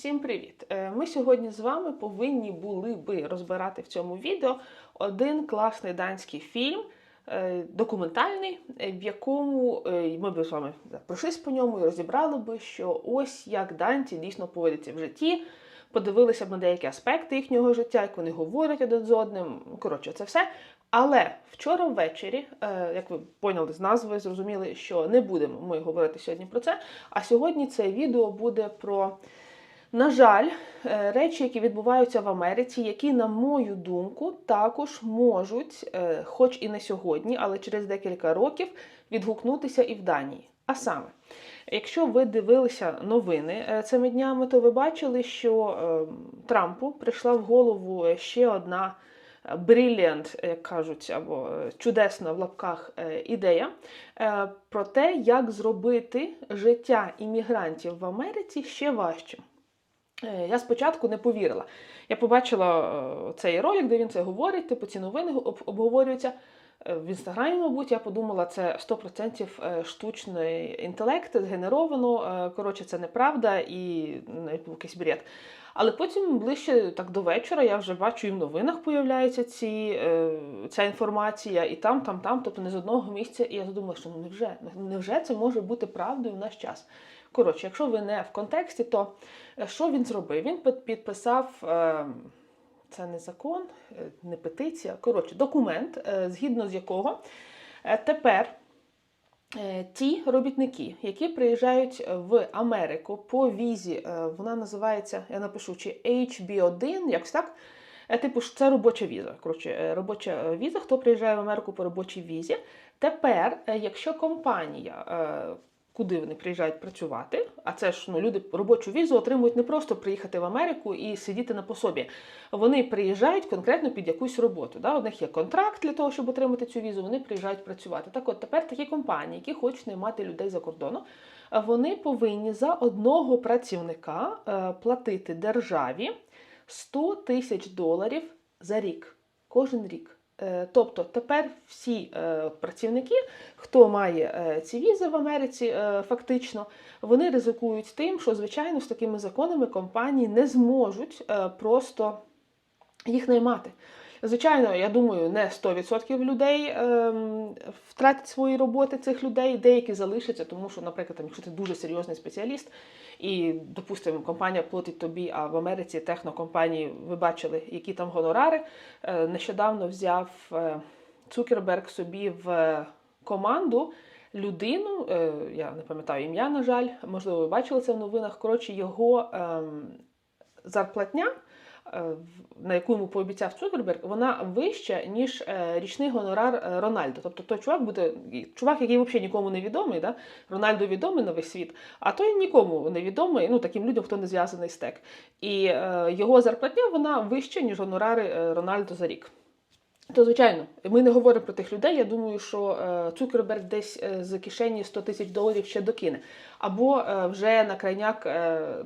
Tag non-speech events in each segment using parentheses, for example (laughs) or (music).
Всім привіт! Е, Ми сьогодні з вами повинні були би розбирати в цьому відео один класний данський фільм, е, документальний, е, в якому ми б з вами пройшлись по ньому і розібрали би, що ось як данці дійсно поводяться в житті. Подивилися б на деякі аспекти їхнього життя, як вони говорять один з одним. Коротше, це все. Але вчора ввечері, як ви поняли з назви, зрозуміли, що не будемо ми говорити сьогодні про це. А сьогодні це відео буде про, на жаль, е, речі, які відбуваються в Америці, які, на мою думку, також можуть, е, хоч і не сьогодні, але через декілька років, відгукнутися і в Данії. А саме, якщо ви дивилися новини е, цими днями, то ви бачили, що Трампу прийшла в голову ще одна brilliant, як кажуть, або чудесна в лапках ідея про те, як зробити життя іммігрантів в Америці ще важчим. Е, Я спочатку не повірила. Я побачила е, цей ролик, де він це говорить, типу ці новини обговорюються. Е, В інстаграмі, мабуть, я подумала, це 100% е, штучний інтелект, згенеровано. Коротше, це неправда і був якийсь бред. Але потім ближче так до вечора я вже бачу, і в новинах появляється ці, ця інформація, і там, там, там, тобто не з одного місця. І я задумала, що ну невже, невже це може бути правдою в наш час? Коротше, якщо ви не в контексті, то е, що він зробив? Він підписав. е, Це не закон, е, не петиція. Коротше, документ, згідно з якого тепер ті робітники, які приїжджають в Америку по візі, вона називається, я напишу, чи HB1, якось так. Типу, ж це робоча віза. Коротше, робоча віза, хто приїжджає в Америку по робочій візі. Тепер, якщо компанія, куди вони приїжджають працювати, а це ж ну, люди робочу візу отримують не просто приїхати в Америку і сидіти на пособі. Вони приїжджають конкретно під якусь роботу. Да? У них є контракт для того, щоб отримати цю візу, вони приїжджають працювати. Так от тепер такі компанії, які хочуть наймати людей за кордону, вони повинні за одного працівника е, платити державі 100 тисяч доларів за рік, кожен рік. Е, Тобто тепер всі е, працівники, хто має е, ці візи в Америці, фактично, вони ризикують тим, що звичайно з такими законами компанії не зможуть просто їх наймати. Звичайно, я думаю, не 100% людей ем, втратять свої роботи цих людей, деякі залишаться, тому що, наприклад, там, якщо ти дуже серйозний спеціаліст, і, допустимо, компанія платить тобі, а в Америці технокомпанії ви бачили, які там гонорари. Е, Нещодавно взяв е, Цукерберг собі в команду людину, е, я не пам'ятаю ім'я, на жаль, можливо, ви бачили це в новинах. Коротше, його ем, зарплатня. Е, На яку йому пообіцяв Цукерберг, вона вища, ніж е, річний гонорар е, Рональдо. Тобто той чувак буде чувак, який взагалі нікому не відомий, да? Рональдо відомий на весь світ, а той нікому не відомий, ну таким людям, хто не зв'язаний з тек. І його зарплатня вона вища, ніж гонорари Рональдо за рік. То, звичайно, ми не говоримо про тих людей. Я думаю, що е, Цукерберг десь е, з кишені 100 тисяч доларів ще докине. Або е, вже на крайняк,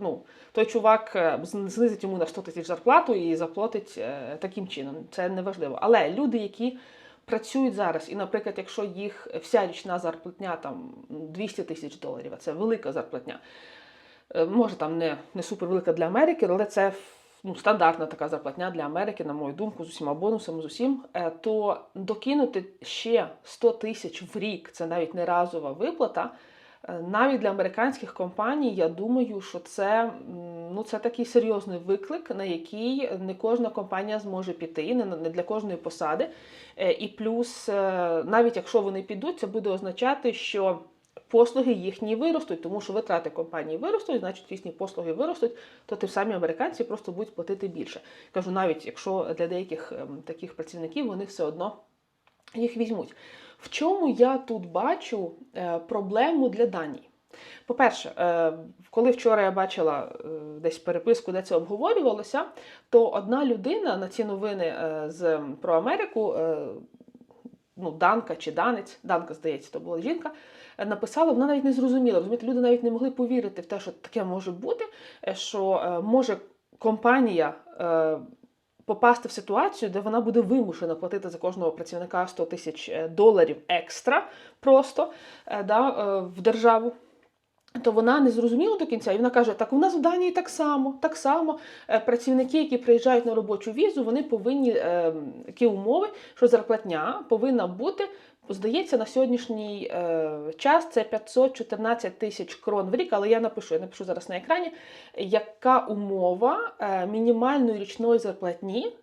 ну, той чувак знизить йому на 100 тисяч зарплату і заплатить таким чином. Це не важливо. Але люди, які працюють зараз, і, наприклад, якщо їх вся річна зарплатня там 200 тисяч доларів, а це велика зарплатня. Може, там не, не супервелика для Америки, але це ну, стандартна така зарплатня для Америки, на мою думку, з усіма бонусами, з усім, е, то докинути ще 100 тисяч в рік, це навіть не разова виплата. е, Навіть для американських компаній, я думаю, що це, ну, це такий серйозний виклик, на який не кожна компанія зможе піти, не, для кожної посади. Е, І плюс, навіть якщо вони підуть, це буде означати, що послуги їхні виростуть, тому що витрати компанії виростуть, значить їхні послуги виростуть, то тим самі американці просто будуть платити більше. Кажу, навіть якщо для деяких ем, таких працівників вони все одно їх візьмуть. В чому я тут бачу е, проблему для Данії? По-перше, е, коли вчора я бачила е, десь переписку, де це обговорювалося, то одна людина на ці новини з про Америку, ну, Данка чи Данець, Данка, здається, то була жінка, написала, вона навіть не зрозуміла. Розумієте, люди навіть не могли повірити в те, що таке може бути, е, що е, може компанія. е, Попасти в ситуацію, де вона буде вимушена платити за кожного працівника 100 тисяч доларів екстра просто да, в державу. то вона не зрозуміла до кінця, і вона каже: так у нас в Данії так само, так само. Працівники, які приїжджають на робочу візу, вони повинні е, такі умови, що зарплатня повинна бути. Здається, на сьогоднішній е, час це 514 тисяч крон в рік, але я напишу, я напишу зараз на екрані, яка умова е, мінімальної річної зарплатні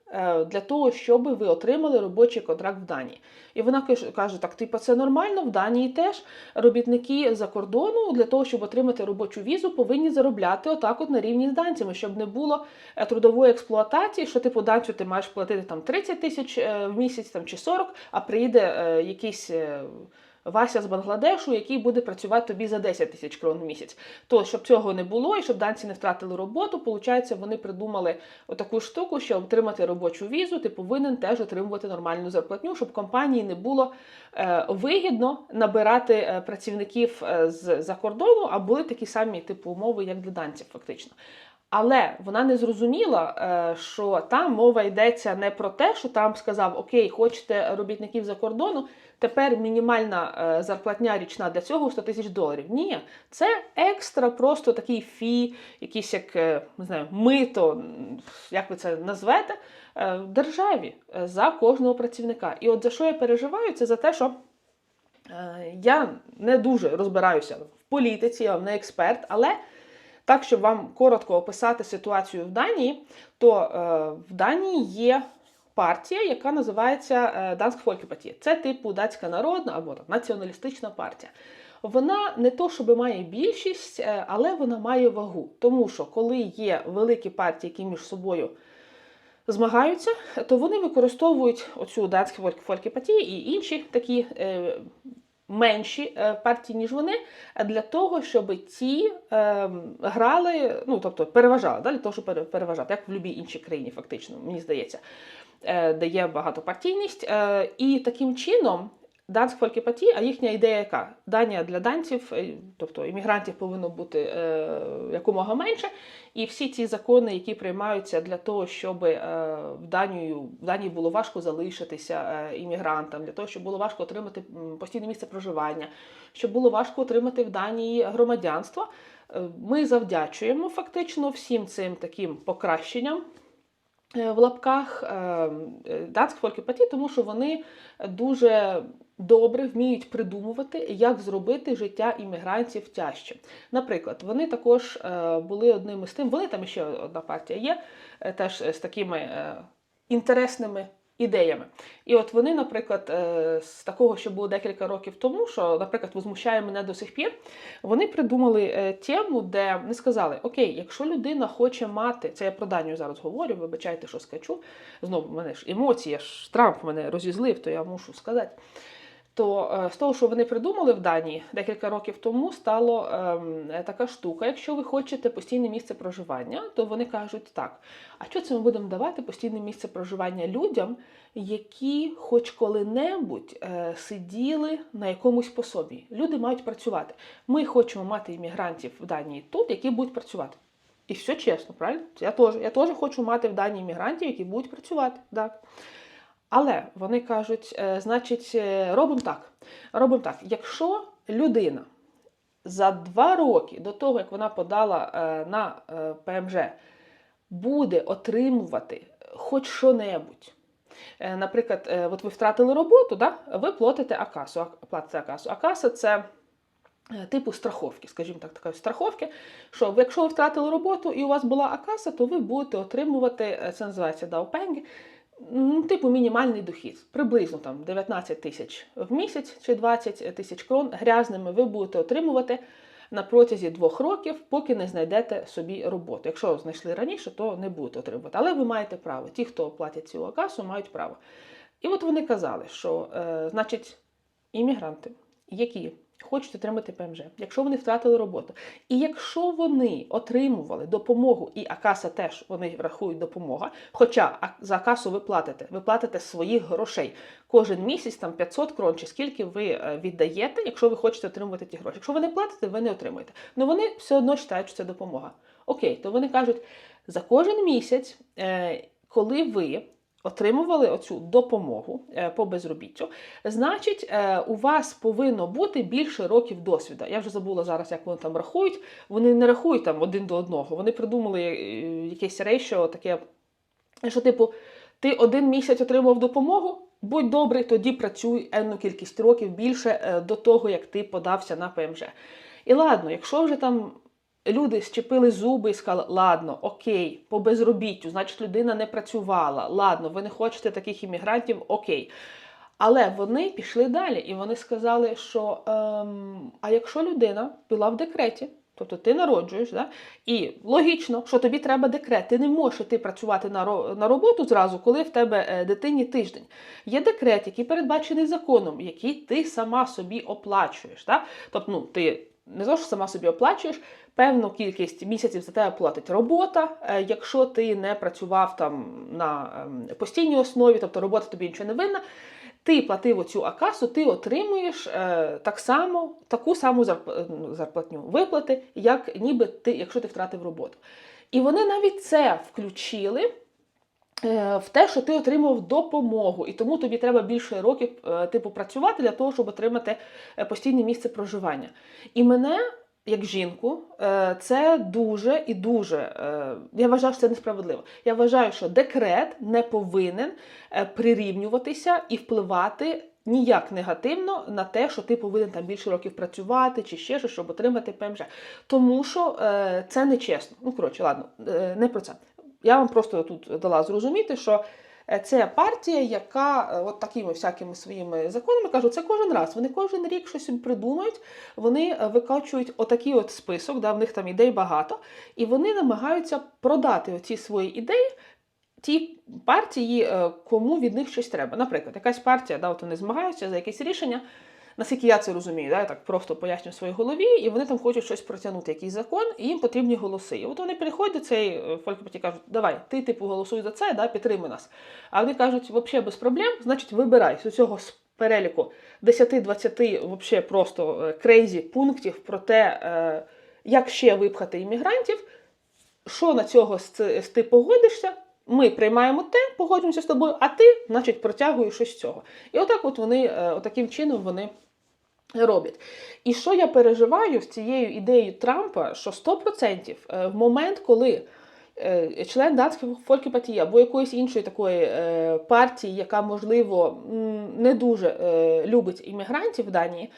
для того, щоб ви отримали робочий контракт в Данії. І вона каже, так, типу, це нормально, в Данії теж робітники за кордону для того, щоб отримати робочу візу, повинні заробляти отак от на рівні з данцями, щоб не було е, трудової експлуатації, що типу данцю ти маєш платити там 30 тисяч е, в місяць там, чи 40, а приїде е, якийсь. Вася з Бангладешу, який буде працювати тобі за 10 тисяч крон в місяць. То щоб цього не було і щоб данці не втратили роботу, получається, вони придумали отаку штуку, що отримати робочу візу, ти повинен теж отримувати нормальну зарплатню, щоб компанії не було е, вигідно набирати е, працівників е, з за кордону, а були такі самі типу умови, як для данців, фактично. Але вона не зрозуміла, що там мова йдеться не про те, що там сказав: Окей, хочете робітників за кордону, тепер мінімальна е, зарплатня річна для цього 100 тисяч доларів. Ні, це екстра, просто такий фі, якийсь як е, не знаю, мито, як ви це назвете, е, в державі за кожного працівника. І от за що я переживаю, це за те, що я не дуже розбираюся в політиці, я не експерт, але. Так, щоб вам коротко описати ситуацію в Данії, то в Данії є партія, яка називається е, Данськ Фолькепатія. Це типу датська народна або там, націоналістична партія. Вона не то, щоб має більшість, е, але вона має вагу. Тому що коли є великі партії, які між собою змагаються, то вони використовують оцю датську фолькепатію і інші такі. Е, менші е, партії, ніж вони, для того, щоб ті е, грали, ну тобто переважали, да, для того, щоб пере- переважати, як в будь-якій іншій країні, фактично, мені здається, е, де є багатопартійність. Е, і таким чином. Данськ фолькепатія, а їхня ідея яка? Данія для данців, е, тобто іммігрантів повинно бути якомога менше. І всі ці закони, які приймаються для того, щоб в Данію в Данії було важко залишитися іммігрантам, для того, щоб було важко отримати постійне місце проживання, щоб було важко отримати в Данії громадянство. Ми завдячуємо фактично всім цим таким покращенням. Е, В лапках датськ фолькепатії, тому що вони дуже добре вміють придумувати, як зробити життя іммігрантів тяжче. Наприклад, вони також е, були одними з тим, вони там ще одна партія є, е, теж з такими е, інтересними ідеями. І от вони, наприклад, е, з такого, що було декілька років тому, що, наприклад, возмущає мене до сих пір, вони придумали е, тему, де не сказали: Окей, якщо людина хоче мати, це я про Данію зараз говорю, вибачайте, що скачу. Знову мене ж емоції, ж Трамп мене розізлив, то я мушу сказати. То е, з того, що вони придумали в Данії декілька років тому, стало ем, така штука. Якщо ви хочете постійне місце проживання, то вони кажуть так: а що це ми будемо давати постійне місце проживання людям, які хоч коли-небудь е, сиділи на якомусь пособі? Люди мають працювати. Ми хочемо мати іммігрантів в Данії тут, які будуть працювати. І все чесно, правильно? Я теж, я хочу мати в Данії іммігрантів, які будуть працювати. Так. Але вони кажуть, е, значить, е, робимо так. Робимо так. Якщо людина за два роки до того, як вона подала е, на ПМЖ, буде отримувати хоч що-небудь. Наприклад, от ви втратили роботу, да? ви платите акасу. Платите акасу. Акаса це типу страховки, скажімо так, такої страховки. Що якщо ви втратили роботу і у вас була акаса, то ви будете отримувати, це називається даупенги, ну, типу мінімальний дохід, приблизно там 19 тисяч в місяць чи 20 тисяч крон грязними ви будете отримувати на протязі двох років, поки не знайдете собі роботу. Якщо знайшли раніше, то не будете отримувати. Але ви маєте право. Ті, хто платять цю акасу, мають право. І от вони казали, що е, значить іммігранти, які хочуть отримати ПМЖ, якщо вони втратили роботу, і якщо вони отримували допомогу, і Акаса теж вони рахують допомога, хоча за Акасу ви платите, ви платите своїх грошей кожен місяць, там 500 крон, чи скільки ви е, віддаєте, якщо ви хочете отримувати ті гроші. Якщо ви не платите, ви не отримуєте. Ну вони все одно вважають, що це допомога. Окей, то вони кажуть, за кожен місяць, е, коли ви отримували оцю допомогу е, по безробіттю, значить, е, у вас повинно бути більше років досвіду. Я вже забула зараз, як вони там рахують. Вони не рахують там один до одного. Вони придумали е, якесь рейшо таке, що, типу, ти один місяць отримав допомогу. Будь добрий, тоді працюй енну кількість років більше до того, як ти подався на ПМЖ. І ладно, якщо вже там люди щепили зуби і сказали, ладно, окей, по безробіттю, значить людина не працювала, ладно, ви не хочете таких іммігрантів, окей. Але вони пішли далі і вони сказали, що ем, а якщо людина була в декреті, тобто ти народжуєш, да? і логічно, що тобі треба декрет, ти не можеш іти працювати на, роботу зразу, коли в тебе е, дитині тиждень. Є декрет, який передбачений законом, який ти сама собі оплачуєш. Да? Тобто, ну, ти не то, що сама собі оплачуєш, певну кількість місяців за тебе платить робота. Е, Якщо ти не працював там на ем, постійній основі, тобто робота тобі нічого не винна, ти платив оцю акасу, ти отримуєш е, так само таку саму зарп- ну, зарплатню виплати, як ніби ти, якщо ти втратив роботу. І вони навіть це включили. Е, В те, що ти отримав допомогу, і тому тобі треба більше років е, типу працювати для того, щоб отримати е, постійне місце проживання. І мене, як жінку, це дуже і дуже. Я вважаю, що це несправедливо. Я вважаю, що декрет не повинен прирівнюватися і впливати ніяк негативно на те, що ти повинен там більше років працювати чи ще щось, щоб отримати ПМЖ. Тому що е, це нечесно. Ну, коротше, ладно, е, не про це. Я вам просто тут дала зрозуміти, що. е, Це партія, яка е, от такими всякими своїми законами кажу, це кожен раз. Вони кожен рік щось придумають, вони е, викачують отакий от список, да, в них там ідей багато, і вони намагаються продати оці свої ідеї ті партії, кому від них щось треба. Наприклад, якась партія, да, от вони змагаються за якесь рішення. Наскільки я це розумію, да, я так просто поясню в своїй голові, і вони там хочуть щось протягнути, якийсь закон, і їм потрібні голоси. І от вони приходять до цієї фолькпаті кажуть, давай, ти типу голосуй за це, да, підтримуй нас. А вони кажуть, взагалі без проблем, значить, вибирай з цього переліку 10-20 вообще просто е, крейзі пунктів про те, е, як ще випхати іммігрантів, що на цього з ти погодишся. Ми приймаємо те, погоджуємося з тобою, а ти, значить, протягуєш щось з цього. І отак, от вони, е, отаким чином вони роблять. І що я переживаю з цією ідеєю Трампа, що 100% е, в момент, коли е, член данської фолькіпатії або якоїсь іншої такої партії, яка, можливо, не дуже любить іммігрантів в Данії,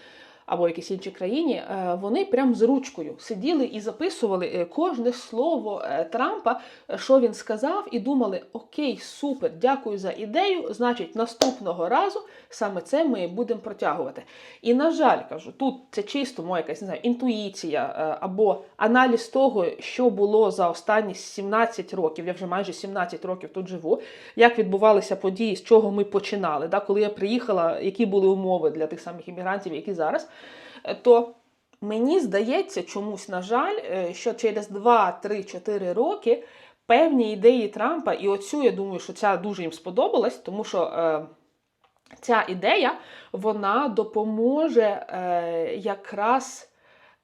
або якійсь іншій країні, е, вони прям з ручкою сиділи і записували е, кожне слово е, Трампа, що він сказав, і думали: Окей, супер, дякую за ідею. Значить, наступного разу саме це ми будемо протягувати. І на жаль, кажу, тут це чисто моя якась не знаю, інтуїція або аналіз того, що було за останні 17 років. Я вже майже 17 років тут живу. Як відбувалися події, з чого ми починали, да, коли я приїхала, які були умови для тих самих іммігрантів, які зараз, то мені здається, чомусь, на жаль, е, що через 2, 3, 4 роки певні ідеї Трампа, і оцю я думаю, що ця дуже їм сподобалась, тому що. Е, Ця ідея вона допоможе е, якраз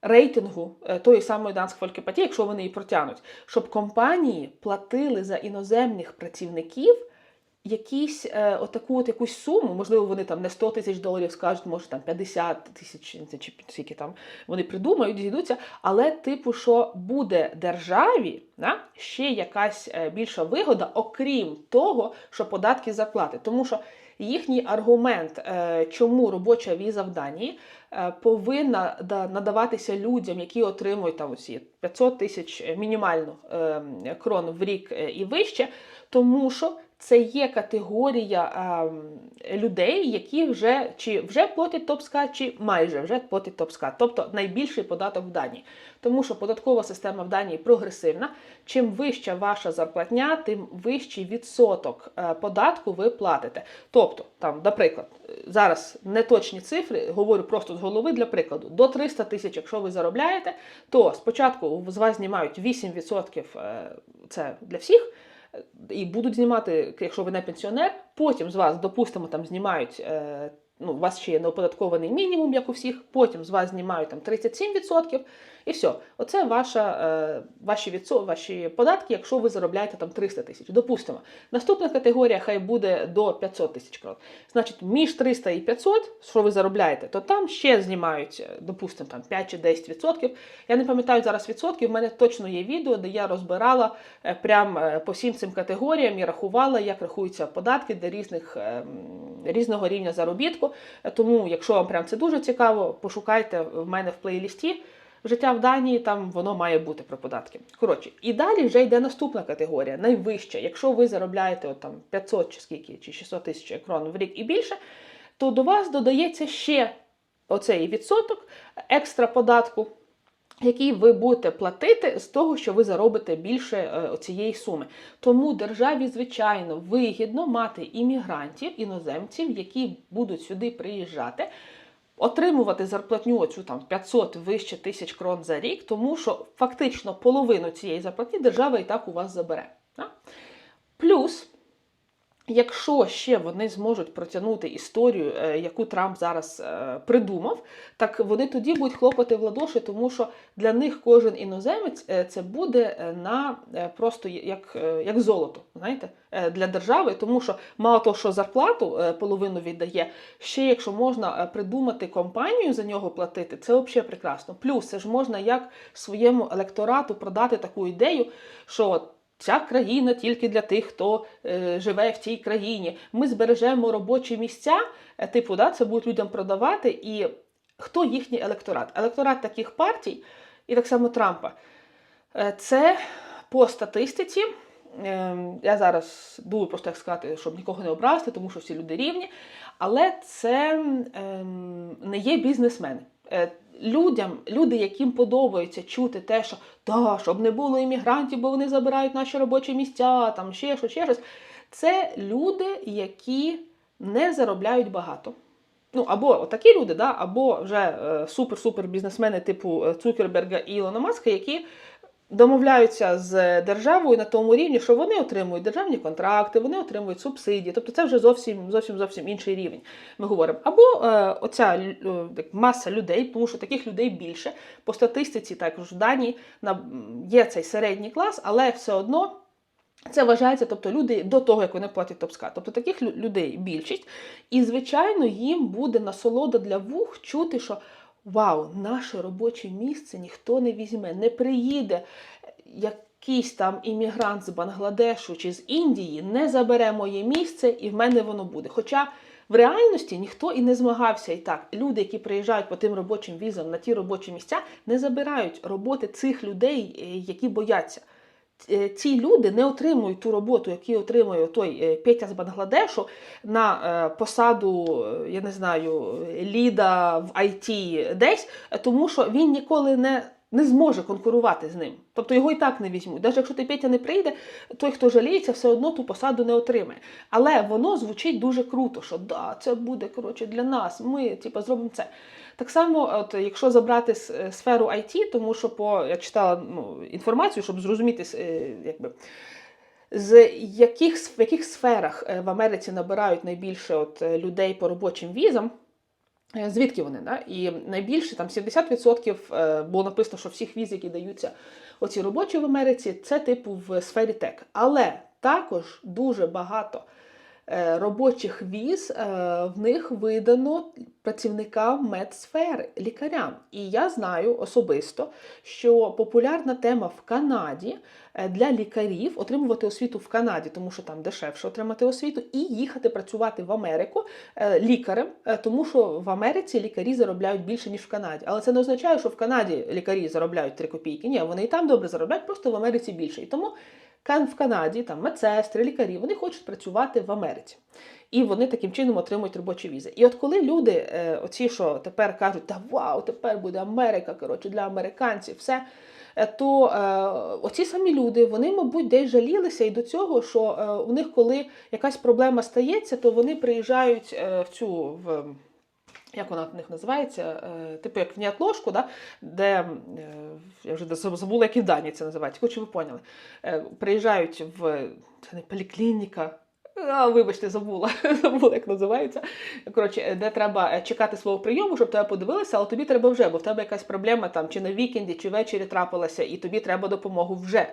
рейтингу е, тої самої данської фолькепатії, якщо вони її протягнуть, щоб компанії платили за іноземних працівників якісь е, отаку от якусь суму, можливо, вони там не 100 тисяч доларів скажуть, може там 50 тисяч чи скільки там вони придумають, зійдуться, але типу, що буде державі да, ще якась е, більша вигода, окрім того, що податки заплати. Тому що їхній аргумент, е, чому робоча віза в Данії е, повинна да- надаватися людям, які отримують там усі 500 тисяч е, мінімально е, крон в рік е, і вище, тому що це є категорія ем, людей, які вже чи вже платять топска, чи майже вже платять топска, тобто найбільший податок в Данії. Тому що податкова система в Данії прогресивна. Чим вища ваша зарплатня, тим вищий відсоток е, податку ви платите. Тобто, там, наприклад, зараз неточні цифри, говорю просто з голови для прикладу, до 300 тисяч, якщо ви заробляєте, то спочатку з вас знімають 8% е, це для всіх. Е, І будуть знімати, якщо ви не пенсіонер, потім з вас, допустимо, там знімають. Ну, у вас ще є неоподаткований мінімум, як у всіх, потім з вас знімають там 37%, І все. Оце ваша, е, ваші, відсо, ваші податки, якщо ви заробляєте там 300 тисяч. Допустимо. Наступна категорія хай буде до 500 тисяч крон. Значить, між 300 і 500, що ви заробляєте, то там ще знімають, е, допустимо, там 5 чи 10 відсотків. Я не пам'ятаю зараз відсотків. в мене точно є відео, де я розбирала е, прям по всім цим категоріям і рахувала, як рахуються податки для різних, е, різного рівня заробітку. Тому, якщо вам прям це дуже цікаво, пошукайте в мене в плейлісті. Життя в Данії, там воно має бути про податки. Коротше, і далі вже йде наступна категорія, найвища. Якщо ви заробляєте от, там 500 чи скільки, чи 600 тисяч крон в рік і більше, то до вас додається ще оцей відсоток екстра податку, який ви будете платити з того, що ви заробите більше е, цієї суми. Тому державі, звичайно, вигідно мати іммігрантів, іноземців, які будуть сюди приїжджати. Отримувати зарплатню оцю там 500 вище тисяч крон за рік, тому що фактично половину цієї зарплатні держава і так у вас забере. Да? Плюс, якщо ще вони зможуть протягнути історію, е, яку Трамп зараз е, придумав, так вони тоді будуть хлопати в ладоші, тому що для них кожен іноземець е, це буде на просто як, як золото, знаєте, для держави, тому що мало того, що зарплату половину віддає, ще якщо можна придумати компанію за нього платити, це взагалі прекрасно. Плюс це ж можна як своєму електорату продати таку ідею, що от Ця країна тільки для тих, хто е, живе в цій країні. Ми збережемо робочі місця. е, Типу, да, це будуть людям продавати. І хто їхній електорат? Електорат таких партій, і так само Трампа. Е, це по статистиці. е, Я зараз думаю просто як сказати, щоб нікого не образити, тому що всі люди рівні. Але це ем, не є бізнесмени. Людям, люди, яким подобається чути те, що да, щоб не було іммігрантів, бо вони забирають наші робочі місця, там ще щось, ще щось. Це люди, які не заробляють багато. Ну, або такі люди, да, або вже е, супер-супер бізнесмени типу е, Цукерберга і Ілона Маска, які домовляються з державою на тому рівні, що вони отримують державні контракти, вони отримують субсидії. Тобто це вже зовсім зовсім зовсім інший рівень. Ми говоримо. Або е, оця е, маса людей, тому що таких людей більше. По статистиці, також в Данії на, є цей середній клас, але все одно. Це вважається, тобто люди до того, як вони платять топска. Тобто таких лю- людей більшість. І, звичайно, їм буде насолода для вух чути, що вау, наше робоче місце ніхто не візьме, не приїде якийсь там іммігрант з Бангладешу чи з Індії, не забере моє місце, і в мене воно буде. Хоча в реальності ніхто і не змагався і так. Люди, які приїжджають по тим робочим візам на ті робочі місця, не забирають роботи цих людей, е, які бояться. Е, Ці люди не отримують ту роботу, яку отримує той е, Петя з Бангладешу на е, посаду, я не знаю, ліда в IT десь, тому що він ніколи не, не зможе конкурувати з ним. Тобто його і так не візьмуть. Навіть якщо той Петя не прийде, той, хто жаліється, все одно ту посаду не отримає. Але воно звучить дуже круто, що да, це буде коротше для нас. Ми типу, зробимо це. Так само, от якщо забрати е, сферу IT, тому що по я читала ну, інформацію, щоб зрозуміти, е, якби. З яких, в яких сферах е, в Америці набирають найбільше от, людей по робочим візам, звідки вони? Да? І найбільше там 70% е, було написано, що всіх віз, які даються оці робочі в Америці, це типу в сфері тек. Але також дуже багато робочих віз е, в них видано працівникам медсфери, лікарям. І я знаю особисто, що популярна тема в Канаді е, для лікарів отримувати освіту в Канаді, тому що там дешевше отримати освіту, і їхати працювати в Америку е, лікарем, е, тому що в Америці лікарі заробляють більше, ніж в Канаді. Але це не означає, що в Канаді лікарі заробляють 3 копійки. Ні, вони і там добре заробляють, просто в Америці більше. І тому в Канаді там медсестри, лікарі, вони хочуть працювати в Америці. І вони таким чином отримують робочі візи. І от коли люди, е, оці, що тепер кажуть, та вау, тепер буде Америка, коротше, для американців, все. е, То е, оці самі люди, вони, мабуть, десь жалілися і до цього, що е, у них, коли якась проблема стається, то вони приїжджають е, в цю в як вона в них називається, е, типу як в неотложку, да, де е, я вже забула, як і в Данії це називається, хоч ви поняли. Е, Приїжджають в це не поліклініка. А, вибачте, забула, (laughs) забула, як називається. Коротше, де треба е, чекати свого прийому, щоб тебе подивилися, але тобі треба вже, бо в тебе якась проблема там чи на вікенді, чи ввечері трапилася, і тобі треба допомогу вже.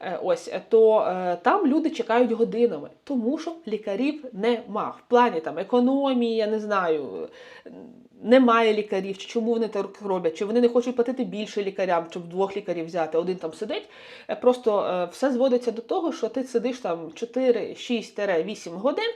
Е, Ось то е, там люди чекають годинами, тому що лікарів нема. В плані там економії, я не знаю, е, немає лікарів, чи чому вони так роблять, чи вони не хочуть платити більше лікарям, щоб двох лікарів взяти, один там сидить. Е, Просто е, все зводиться до того, що ти сидиш там 4, 6, 8 годин.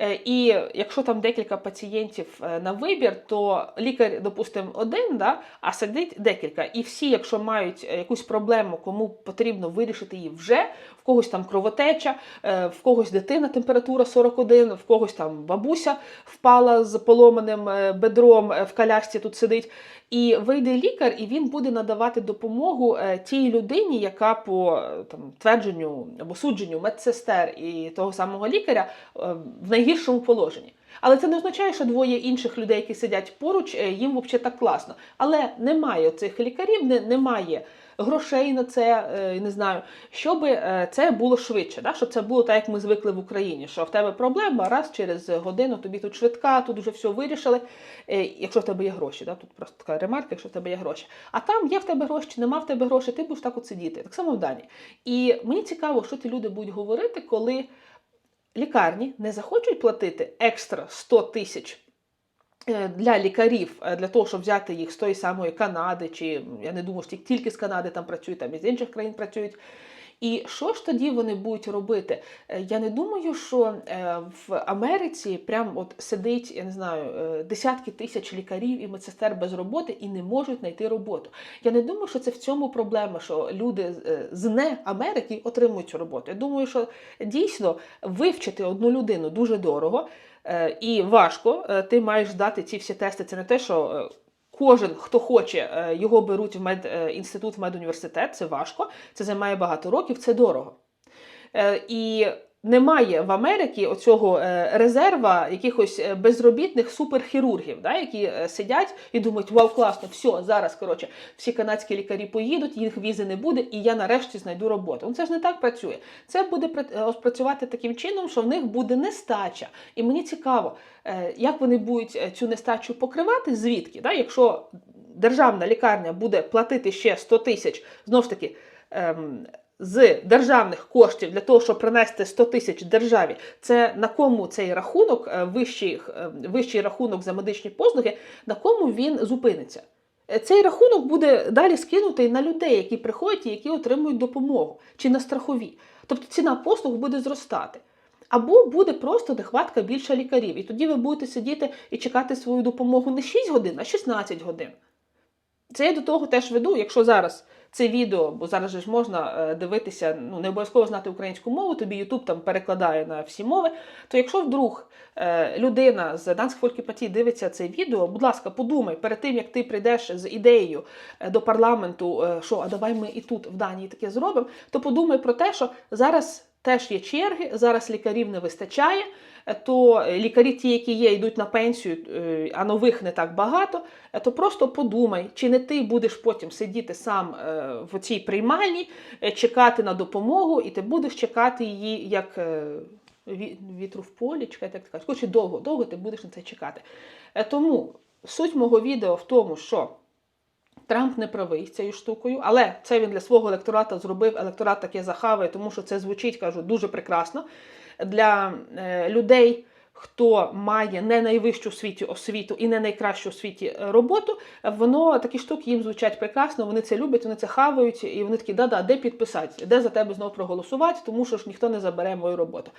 Е, І якщо там декілька пацієнтів е, на вибір, то лікар, допустимо, один, да, а сидить декілька. І всі, якщо мають е, якусь проблему, кому потрібно вирішити її вже, в когось там кровотеча, в когось дитина температура 41, в когось там бабуся впала з поломаним бедром в колясці тут сидить. І вийде лікар, і він буде надавати допомогу тій людині, яка по там твердженню або судженню медсестер і того самого лікаря в найгіршому положенні. Але це не означає, що двоє інших людей, які сидять поруч, е, їм взагалі так класно. Але немає цих лікарів, не, немає грошей на це, е, не знаю, щоб е, це було швидше, да? щоб це було так, як ми звикли в Україні, що в тебе проблема, раз через годину тобі тут швидка, тут вже все вирішили, якщо в тебе є гроші. Да? Тут просто така ремарка, якщо в тебе є гроші. А там є в тебе гроші, чи нема в тебе грошей, ти будеш так от сидіти. Так само в Данії. І мені цікаво, що ті люди будуть говорити, коли лікарні не захочуть платити екстра 100 тисяч е, для лікарів, е, для того, щоб взяти їх з тої самої Канади, чи я не думаю, що тільки з Канади там працюють, там і з інших країн працюють. І що ж тоді вони будуть робити? Е, Я не думаю, що е, в Америці прям от сидить, я не знаю, е, десятки тисяч лікарів і медсестер без роботи і не можуть знайти роботу. Я не думаю, що це в цьому проблема, що люди з не Америки отримують цю роботу. Я думаю, що дійсно вивчити одну людину дуже дорого і важко. Ти маєш дати ці всі тести. Це не те, що. Е, Кожен, хто хоче, е, його беруть в медінститут, в медуніверситет, це важко, це займає багато років, це дорого. Е, І немає в Америці оцього е, резерва якихось е, безробітних суперхірургів, да, які е, сидять і думають, вау, класно, все, зараз коротше, всі канадські лікарі поїдуть, їх візи не буде, і я нарешті знайду роботу. Ну це ж не так працює. Це буде пра- працювати таким чином, що в них буде нестача. І мені цікаво, як вони будуть цю нестачу покривати, звідки, да, якщо державна лікарня буде платити ще 100 тисяч, знову ж таки. ем, з державних коштів для того, щоб принести 100 тисяч державі, це на кому цей рахунок, е, вищий, е, вищий рахунок за медичні послуги, на кому він зупиниться. Е, Цей рахунок буде далі скинутий на людей, які приходять і які отримують допомогу, чи на страхові. Тобто ціна послуг буде зростати. Або буде просто нехватка більше лікарів. І тоді ви будете сидіти і чекати свою допомогу не 6 годин, а 16 годин. Це я до того теж веду, якщо зараз це відео, бо зараз ж можна е, дивитися, ну не обов'язково знати українську мову, тобі Ютуб там перекладає на всі мови. То якщо вдруг е, людина з Данськ Фолькіпатії дивиться це відео, будь ласка, подумай перед тим, як ти прийдеш з ідеєю е, до парламенту, що а давай ми і тут в Данії таке зробимо, то подумай про те, що зараз теж є черги, зараз лікарів не вистачає. То лікарі, ті, які є, йдуть на пенсію, е, а нових не так багато. е, То просто подумай, чи не ти будеш потім сидіти сам е, в цій приймальні, чекати на допомогу, і ти будеш чекати її як вітру в полі, чекати, як ти кажеш. Коротше, довго, довго ти будеш на це чекати. Тому суть мого відео в тому, що Трамп не правий цією штукою, але це він для свого електората зробив. Електорат таке захаває, тому що це звучить, кажу, дуже прекрасно. Для е, людей, хто має не найвищу в світі освіту і не найкращу в світі е, роботу, воно такі штуки їм звучать прекрасно, вони це люблять, вони це хавають, і вони такі, да-да, де підписати, де за тебе знов проголосувати, тому що ж ніхто не забере мою роботу.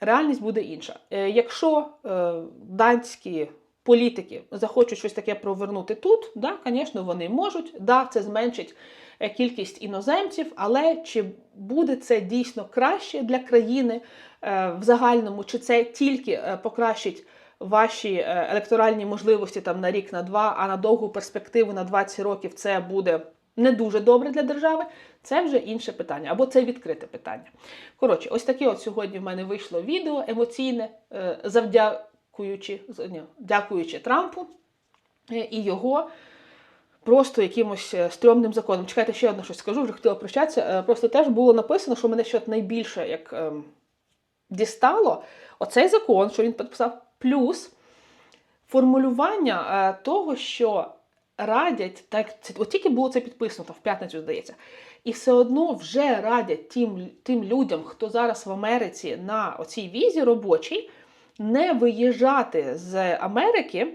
Реальність буде інша. Е, Якщо данські політики захочуть щось таке провернути тут, да, звісно, вони можуть. Да, це зменшить кількість іноземців, але чи буде це дійсно краще для країни е, в загальному, чи це тільки е, покращить ваші е, електоральні можливості там на рік, на два, а на довгу перспективу на 20 років це буде не дуже добре для держави, це вже інше питання, або це відкрите питання. Коротше, ось таке от сьогодні в мене вийшло відео емоційне, е, завдякуючи, ні, дякуючи Трампу е, і його просто якимось е, стрьомним законом. Чекайте, ще одне щось скажу, вже хотіла прощатися. Е, Просто теж було написано, що мене ще найбільше як. ем, дістало оцей закон, що він підписав, плюс формулювання е, того, що радять, так це от тільки було це підписано там, в п'ятницю, здається, і все одно вже радять тим, тим людям, хто зараз в Америці на оцій візі робочій, не виїжджати з Америки.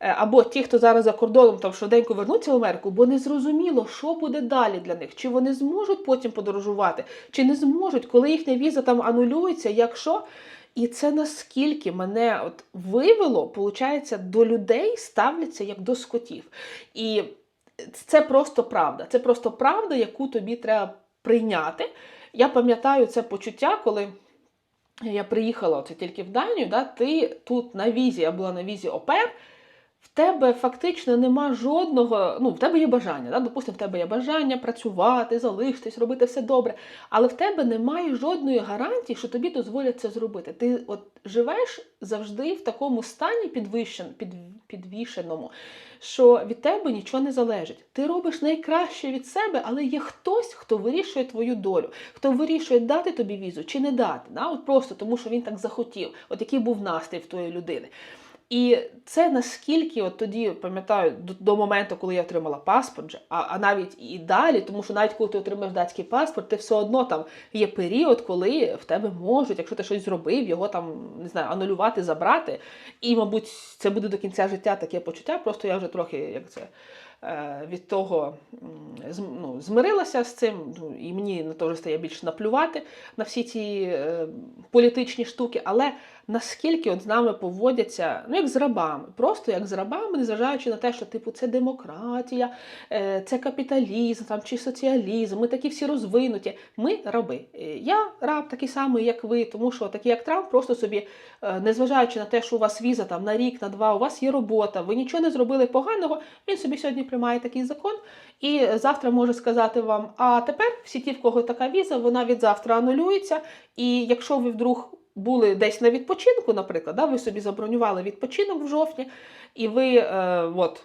Е, Або ті, хто зараз за кордоном там швиденько вернуться в Америку, бо не зрозуміло, що буде далі для них, чи вони зможуть потім подорожувати, чи не зможуть, коли їхня віза там анулюється, якщо. І це наскільки мене от вивело, получається, до людей ставляться як до скотів. І це просто правда. Це просто правда, яку тобі треба прийняти. Я пам'ятаю це почуття, коли я приїхала це тільки в Данію, да, ти тут на візі, я була на візі ОПЕР, в тебе фактично нема жодного, ну, в тебе є бажання, да? допустимо, в тебе є бажання працювати, залишитись, робити все добре, але в тебе немає жодної гарантії, що тобі дозволять це зробити. Ти от живеш завжди в такому стані підвищен, під, підвішеному, що від тебе нічого не залежить. Ти робиш найкраще від себе, але є хтось, хто вирішує твою долю, хто вирішує дати тобі візу чи не дати. Да? От просто тому, що він так захотів, от який був настрій в тої людини. І це наскільки от тоді пам'ятаю до, до моменту, коли я отримала паспорт, а, а навіть і далі, тому що навіть коли ти отримаєш датський паспорт, ти все одно там є період, коли в тебе можуть, якщо ти щось зробив, його там не знаю, анулювати, забрати. І, мабуть, це буде до кінця життя таке почуття. Просто я вже трохи як це. Е, Від того ну, змирилася з цим, ну, і мені на то стає більш наплювати на всі ці е, політичні штуки. Але наскільки от з нами поводяться, ну як з рабами, просто як з рабами, незважаючи на те, що типу це демократія, е, це капіталізм там, чи соціалізм, ми такі всі розвинуті. Ми раби. Я раб такий самий, як ви, тому що такий як Трамп, просто собі, незважаючи на те, що у вас віза там на рік, на два, у вас є робота, ви нічого не зробили поганого. Він собі сьогодні приймає такий закон, і завтра може сказати вам: а тепер всі ті, в кого така віза, вона від завтра анулюється. І якщо ви вдруг були десь на відпочинку, наприклад, да, ви собі забронювали відпочинок в жовтні, і ви е, от,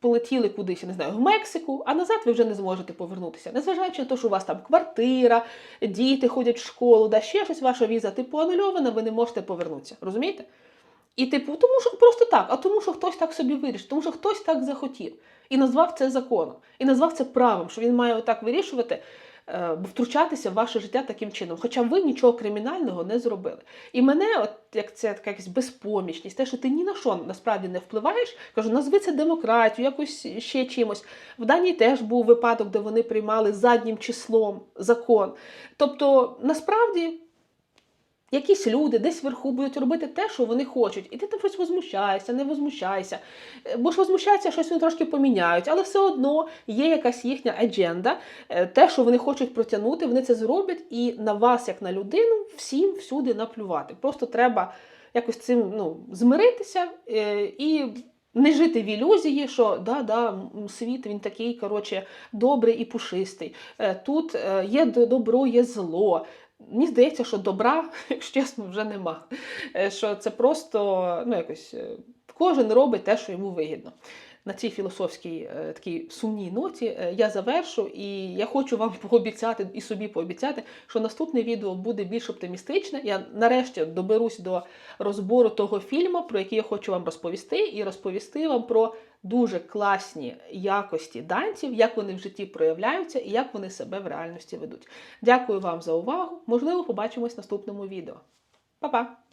полетіли кудись, я не знаю, в Мексику, а назад ви вже не зможете повернутися. Незважаючи на те, що у вас там квартира, діти ходять в школу, да ще щось, ваша віза типу анульована, ви не можете повернутися. Розумієте? І типу, тому що просто так, а тому, що хтось так собі вирішив, тому що хтось так захотів і назвав це законом, і назвав це правом, що він має отак вирішувати, е, втручатися в ваше життя таким чином. Хоча ви нічого кримінального не зробили. І мене, от як це така якась безпомічність, те, що ти ні на що насправді не впливаєш, кажу, назви це демократію, якось ще чимось. В Данії теж був випадок, де вони приймали заднім числом закон. Тобто, насправді. Якісь люди десь вверху будуть робити те, що вони хочуть, і ти там щось возмущаєшся, не возмущайся. Е, Бо ж возмущається, щось вони трошки поміняють, але все одно є якась їхня адженда, е, те, що вони хочуть протягнути, вони це зроблять, і на вас, як на людину, всім всюди наплювати. Просто треба якось цим ну, змиритися е, і. Не жити в ілюзії, що да, да, світ він такий, коротше, добрий і пушистий. Тут є добро, є зло. Мені здається, що добра, (laughs) якщо чесно, вже нема. Е, Що це просто ну, якось е, кожен робить те, що йому вигідно. На цій філософській е, такій сумній ноті я завершу, і я хочу вам (laughs) пообіцяти і собі пообіцяти, що наступне відео буде більш оптимістичне. Я нарешті доберусь до розбору того фільму, про який я хочу вам розповісти, і розповісти вам про дуже класні якості данців, як вони в житті проявляються і як вони себе в реальності ведуть. Дякую вам за увагу. Можливо, побачимось в наступному відео. Па-па!